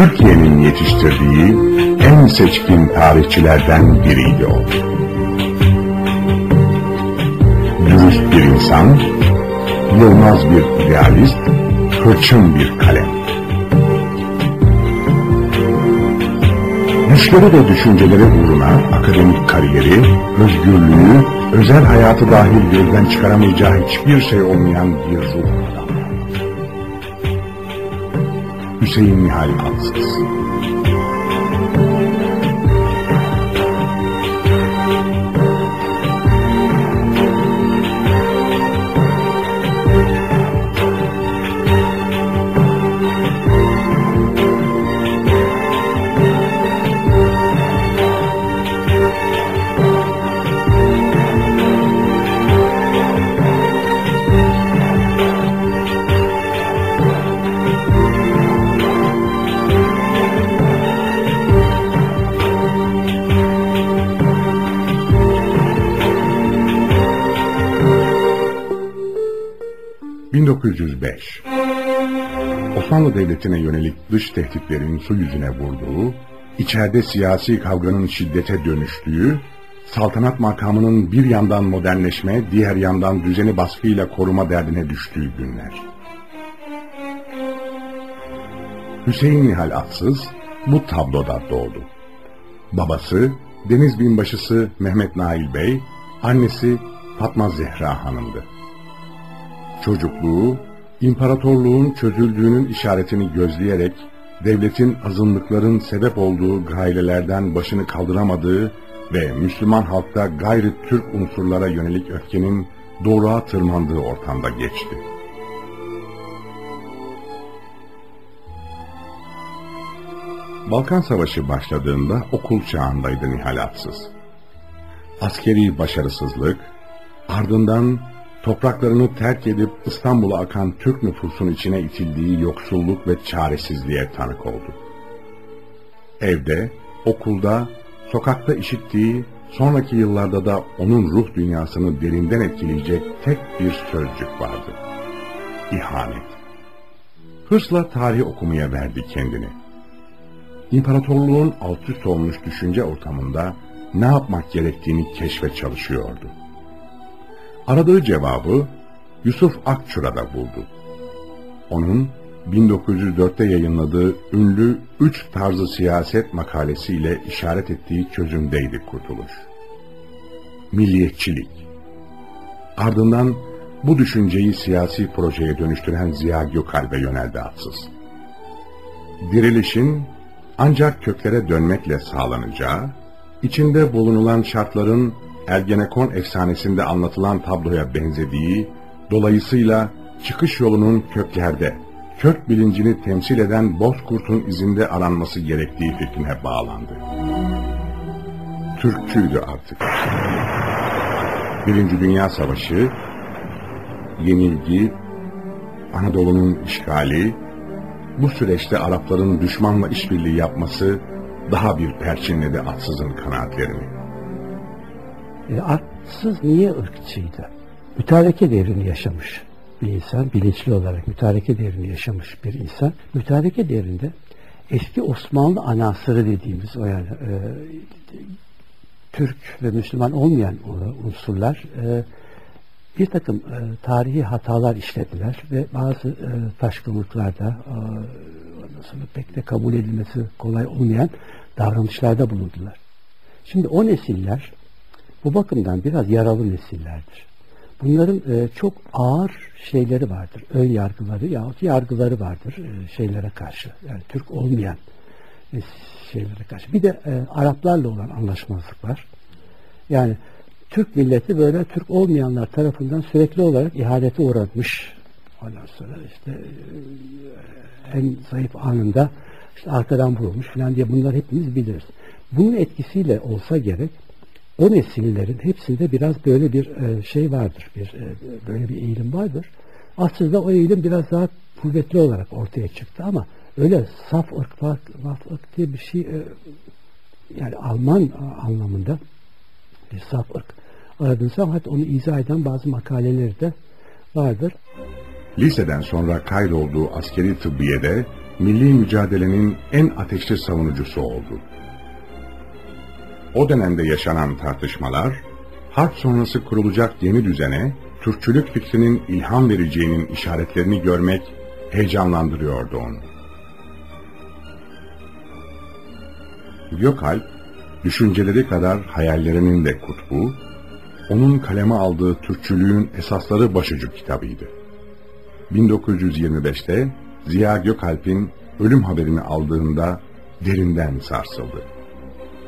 Türkiye'nin yetiştirdiği en seçkin tarihçilerden biriydi o. Dürüst bir insan, yılmaz bir idealist, hırçın bir kalem. Düşleri ve düşünceleri uğruna akademik kariyeri, özgürlüğü, özel hayatı dahil gözden çıkaramayacağı hiçbir şey olmayan bir ruh adamı. Hüseyin ...1905... Osmanlı Devleti'ne yönelik dış tehditlerin su yüzüne vurduğu... ...içeride siyasi kavganın şiddete dönüştüğü... ...saltanat makamının bir yandan modernleşme... ...diğer yandan düzeni baskıyla koruma derdine düştüğü günler. Hüseyin Nihal Atsız bu tabloda doğdu. Babası Deniz Binbaşısı Mehmet Nail Bey, annesi Fatma Zehra Hanım'dı. Çocukluğu, imparatorluğun çözüldüğünün işaretini gözleyerek, devletin azınlıkların sebep olduğu gailelerden başını kaldıramadığı ve Müslüman halkta gayri Türk unsurlara yönelik öfkenin doğruğa tırmandığı ortamda geçti. Balkan Savaşı başladığında okul çağındaydı Nihalatsız. Askeri başarısızlık, ardından topraklarını terk edip İstanbul'a akan Türk nüfusun içine itildiği yoksulluk ve çaresizliğe tanık oldu. Evde, okulda, sokakta işittiği, sonraki yıllarda da onun ruh dünyasını derinden etkileyecek tek bir sözcük vardı. İhanet. Hırsla tarih okumaya verdi kendini. İmparatorluğun alt üst olmuş düşünce ortamında ne yapmak gerektiğini keşfe çalışıyordu. Aradığı cevabı Yusuf Akçura'da buldu. Onun 1904'te yayınladığı ünlü Üç Tarzı Siyaset makalesiyle işaret ettiği çözümdeydi kurtuluş. Milliyetçilik. Ardından bu düşünceyi siyasi projeye dönüştüren Ziya Gökalp'e yöneldi atsız. Dirilişin ancak köklere dönmekle sağlanacağı, içinde bulunulan şartların Ergenekon efsanesinde anlatılan tabloya benzediği, dolayısıyla çıkış yolunun köklerde, kök bilincini temsil eden Bozkurt'un izinde aranması gerektiği fikrine bağlandı. Türkçüydü artık. Birinci Dünya Savaşı, yenilgi, Anadolu'nun işgali, bu süreçte Arapların düşmanla işbirliği yapması daha bir perçinledi atsızın kanaatlerini. E, atsız niye ırkçıydı? Mütareke devrini yaşamış bir insan, bilinçli olarak mütareke devrini yaşamış bir insan. Mütareke devrinde eski Osmanlı anasırı dediğimiz o yani e, Türk ve Müslüman olmayan unsurlar e, bir takım e, tarihi hatalar işlediler ve bazı e, taşkınlıklarda e, pek de kabul edilmesi kolay olmayan davranışlarda bulundular. Şimdi o nesiller bu bakımdan biraz yaralı nesillerdir. Bunların e, çok ağır şeyleri vardır. Ön yargıları yahut yargıları vardır e, şeylere karşı. Yani Türk olmayan e, şeylere karşı. Bir de e, Araplarla olan anlaşmazlıklar. Yani Türk milleti böyle Türk olmayanlar tarafından sürekli olarak ihanete uğratmış. Ondan sonra işte e, en zayıf anında işte arkadan vurulmuş falan diye bunlar hepimiz biliriz. Bunun etkisiyle olsa gerek o nesillerin hepsinde biraz böyle bir e, şey vardır. Bir e, böyle bir eğilim vardır. Aslında o eğilim biraz daha kuvvetli olarak ortaya çıktı ama öyle saf ırk, saf ırk diye bir şey yani Alman anlamında bir saf ırk aradıysam hatta onu izah eden bazı makaleleri de vardır. Liseden sonra kaydolduğu askeri tıbbiyede milli mücadelenin en ateşli savunucusu oldu. O dönemde yaşanan tartışmalar, harp sonrası kurulacak yeni düzene, Türkçülük fikrinin ilham vereceğinin işaretlerini görmek heyecanlandırıyordu onu. Gökalp, düşünceleri kadar hayallerinin de kutbu, onun kaleme aldığı Türkçülüğün esasları başucu kitabıydı. 1925'te Ziya Gökalp'in ölüm haberini aldığında derinden sarsıldı.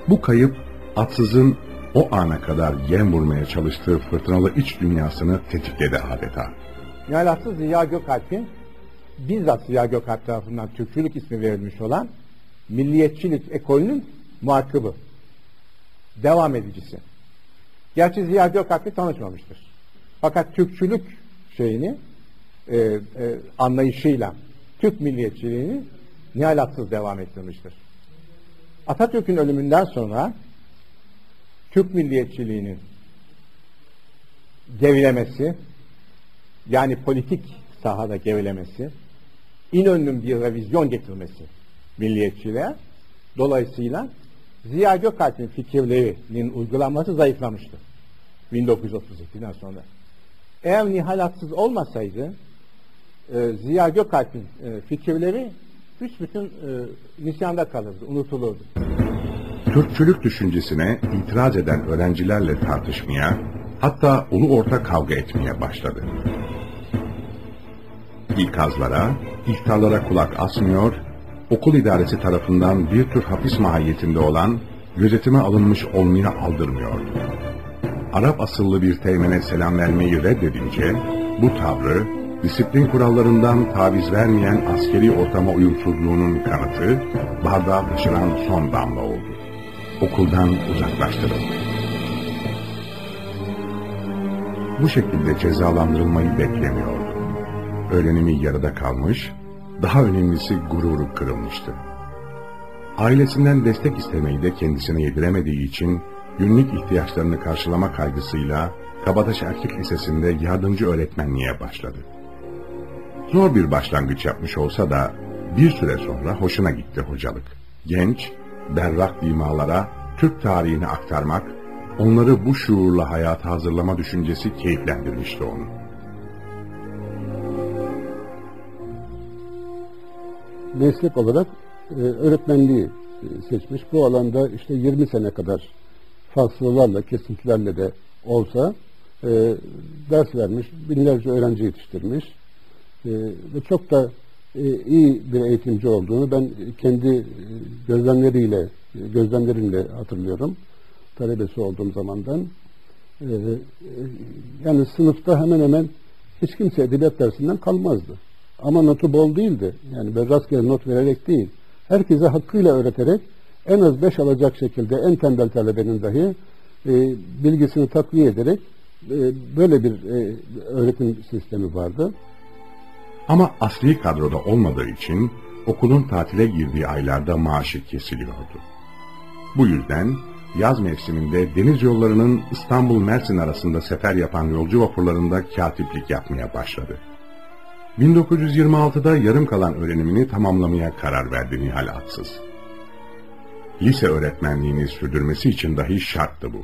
Bu kayıp atsızın o ana kadar yem vurmaya çalıştığı fırtınalı iç dünyasını tetikledi adeta. Nihal Atsız Ziya Gökalp'in bizzat Ziya Gökalp tarafından Türkçülük ismi verilmiş olan milliyetçilik ekolünün muhakkıbı. Devam edicisi. Gerçi Ziya Gökalp'le tanışmamıştır. Fakat Türkçülük şeyini e, e, anlayışıyla Türk milliyetçiliğini nihalatsız devam ettirmiştir. Atatürk'ün ölümünden sonra Türk milliyetçiliğinin gerilemesi yani politik sahada gerilemesi İnönü'nün bir revizyon getirmesi milliyetçiliğe dolayısıyla Ziya Gökalp'in fikirlerinin uygulanması zayıflamıştı. 1932'den sonra. Eğer nihalatsız olmasaydı e, Ziya Gökalp'in e, fikirleri büsbütün e, nisyanda kalırdı, unutulurdu. Türkçülük düşüncesine itiraz eden öğrencilerle tartışmaya, hatta ulu orta kavga etmeye başladı. İkazlara, ihtarlara kulak asmıyor, okul idaresi tarafından bir tür hapis mahiyetinde olan gözetime alınmış olmaya aldırmıyordu. Arap asıllı bir teğmene selam vermeyi reddedince bu tavrı disiplin kurallarından taviz vermeyen askeri ortama uyumsuzluğunun kanıtı bardağa taşıran son damla oldu. Okuldan uzaklaştırıldı. Bu şekilde cezalandırılmayı beklemiyordu. Öğrenimi yarıda kalmış, daha önemlisi gururu kırılmıştı. Ailesinden destek istemeyi de kendisine yediremediği için günlük ihtiyaçlarını karşılama kaygısıyla Kabataş Erkek Lisesi'nde yardımcı öğretmenliğe başladı. Zor bir başlangıç yapmış olsa da bir süre sonra hoşuna gitti hocalık. Genç, berrak limalara Türk tarihini aktarmak, onları bu şuurla hayata hazırlama düşüncesi keyiflendirmişti onu. Meslek olarak e, öğretmenliği e, seçmiş. Bu alanda işte 20 sene kadar faslılarla, kesintilerle de olsa e, ders vermiş, binlerce öğrenci yetiştirmiş e, ve çok da iyi bir eğitimci olduğunu ben kendi e, gözlemleriyle, gözlemlerimle hatırlıyorum. Talebesi olduğum zamandan. E, e, yani sınıfta hemen hemen hiç kimse edebiyat dersinden kalmazdı. Ama notu bol değildi. Yani rastgele not vererek değil. Herkese hakkıyla öğreterek en az beş alacak şekilde en tembel talebenin dahi bilgisini takviye ederek böyle bir öğretim sistemi vardı. Ama asli kadroda olmadığı için okulun tatile girdiği aylarda maaşı kesiliyordu. Bu yüzden yaz mevsiminde deniz yollarının İstanbul-Mersin arasında sefer yapan yolcu vapurlarında katiplik yapmaya başladı. 1926'da yarım kalan öğrenimini tamamlamaya karar verdi Nihal Atsız. Lise öğretmenliğini sürdürmesi için dahi şarttı bu.